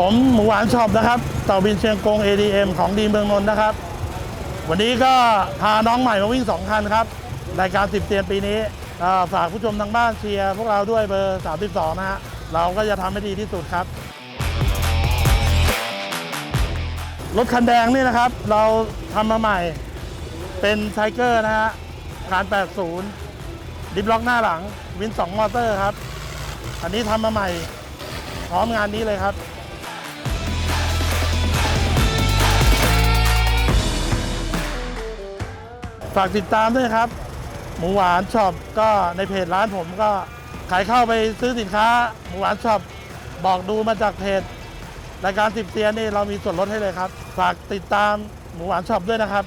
ผมหมูหวานชอปนะครับเต่าบินเชียงกง ADM ของดีเมืองนนท์นะครับ วันนี้ก็พาน้องใหม่มาวิ่ง 2 คันครับ รายการ 10 เตียนปีนี้ฝากผู้ชมทางบ้านเชียร์พวกเราด้วยเบอร์ 32 นะฮะเราก็จะทำให้ดีที่สุดครับ รถคันแดงนี่นะครับ เราทำมาใหม่เป็นไทเกอร์นะฮะคาน 80 ดิฟล็อกหน้าหลัง วิน 2 มอเตอร์ครับ อันนี้ทำมาใหม่พร้อมงานนี้เลยครับ ฝากติดตามด้วยครับ หมูหวานช็อปก็ในเพจร้านผมก็ขายเข้าไปซื้อสินค้า หมูหวานช็อปบอกดูมาจากเพจรายการสิบเตียนนี่เรามีส่วนลดให้เลยครับ ฝากติดตามหมูหวานช็อปด้วยนะครับ